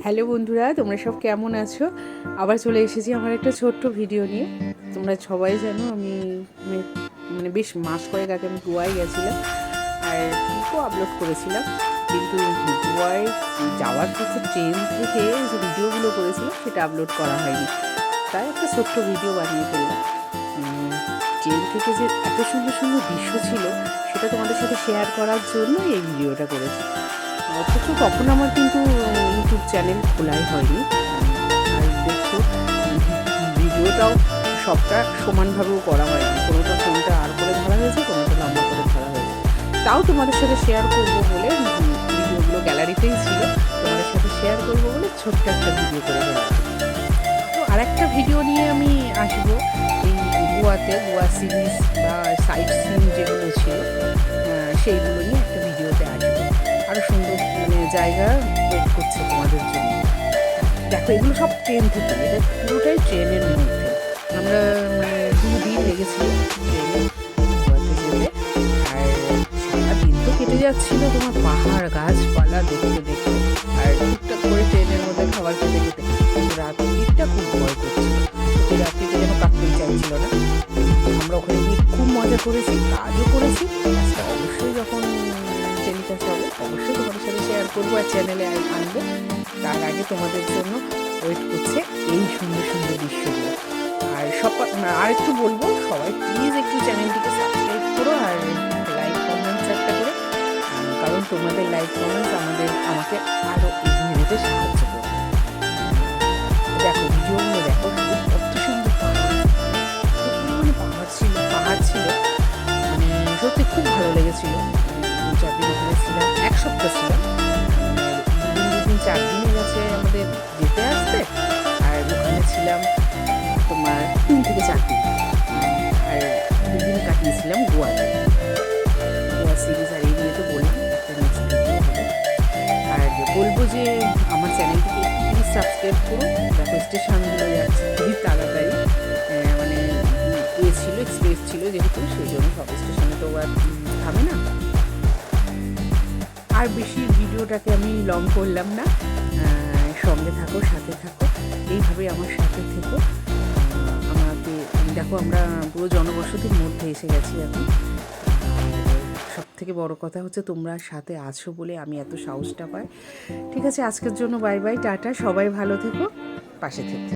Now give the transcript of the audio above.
Hello বন্ধুরা, তোমরা সব কেমন আছো? আবার চলে এসেছি আমার একটা ছোট্ট ভিডিও নিয়ে। তোমরা সবাই জানো আমি মানে- বেশ মাস কয়েক আগে আমি গোয়ায় গেছিলাম আর পিকও আপলোড করেছিলাম। কিন্তু গোয়ায় যাওয়ার পথে ট্রেন থেকে যে ভিডিওগুলো করেছিলাম সেটা আপলোড করা হয়নি। তাই একটা ছোট্ট ভিডিও বানিয়ে ফেললাম। ট্রেন থেকে যে এত সুন্দর সুন্দর দৃশ্য ছিল, সেটা তোমাদের সাথে শেয়ার করার জন্য এই ভিডিওটা করেছি। অথচ তখন আমার কিন্তু ইউটিউব চ্যানেল খোলাই হয়নি। আর দেখছ ভিডিওটাও সবটা সমানভাবেও করা হয়নি। কোনোটা ফোনটা আর করে ধরা হয়েছে, কোনোটা লম্বা করে ধরা হয়েছে। তাও তোমাদের সাথে শেয়ার করব বলে ভিডিওগুলো গ্যালারিতেই ছিল। তোমাদের সাথে শেয়ার করব বলে ছোট্ট একটা ভিডিও করে ফেললাম তো আরেকটা ভিডিও নিয়ে আমি আসব। এই গোয়াতে, গোয়া সিরিজ বা সাইট সিন যেগুলো ছিল সেইগুলো জায়গা ওয়েট করছে তোমাদের জন্য। দেখো, এগুলো সব ট্রেন থেকে, এটা পুরোটাই ট্রেনের মধ্যে। আমরা মানে দুদিন লেগেছিল তো কেটে যাচ্ছিল তোমার পাহাড়, গাছপালা দেখতে দেখতে। আর টুকটাক করে ট্রেনের মধ্যে খাবার খেতে খেতে। কিন্তু রাত্রিটা খুব ভয় করছিল। রাত্রিটা যেন কাটতেই চাইছিল না। আমরা ওখানে গিয়ে খুব মজা করেছি, কাজও করেছি। অবশ্যই যখন টেলিকাস্ট হবে, অবশ্যই তোমাদের সাথে শেয়ার করব আর চ্যানেলে আনব। তার আগে তোমাদের জন্য ওয়েট করছে এই সুন্দর সুন্দর দৃশ্যগুলো। আর সব আর একটু বলব, সবাই প্লিজ একটু চ্যানেলটিকে সাবস্ক্রাইব করো আর লাইক কমেন্টস একটা করে। কারণ তোমাদের লাইক কমেন্টস আমাদের আমাকে আরও এগিয়ে যেতে সাহায্য করবে। দেখো, ভিডিওগুলো দেখো কত সুন্দর পাহাড়। পাহাড় ছিল পাহাড় ছিল। মানে সত্যি খুব ভালো লেগেছিল। এক সপ্তাহ ছিলাম মানে দুদিন দুদিন চার দিনে গেছে আমাদের যেতে আসতে, আর ওখানে ছিলাম তোমার তিন থেকে চার দিন। আর দুদিন কাটিয়েছিলাম গোয়াতে। গোয়া সিরিজ আর এই নিয়ে তো বললাম আর বলব যে আমার চ্যানেলটিকে প্লিজ সাবস্ক্রাইব করুন দেখো স্টেশনগুলো যাচ্ছে খুবই তাড়াতাড়ি। মানে এ ছিল এক্সপ্রেস ছিল যেহেতু, সেই জন্য সব স্টেশনে তো আর থামে না। আর বেশি ভিডিওটাকে আমি লং করলাম না। সঙ্গে থাকো, সাথে থাকো। এইভাবে আমার সাথে থেকো। আমাকে দেখো, আমরা পুরো জনবসতির মধ্যে এসে গেছি এখন। সব থেকে বড় কথা হচ্ছে তোমরা সাথে আছো বলে আমি এত সাহসটা পাই। ঠিক আছে, আজকের জন্য বাই বাই টাটা, সবাই ভালো থেকো, পাশে থেকো।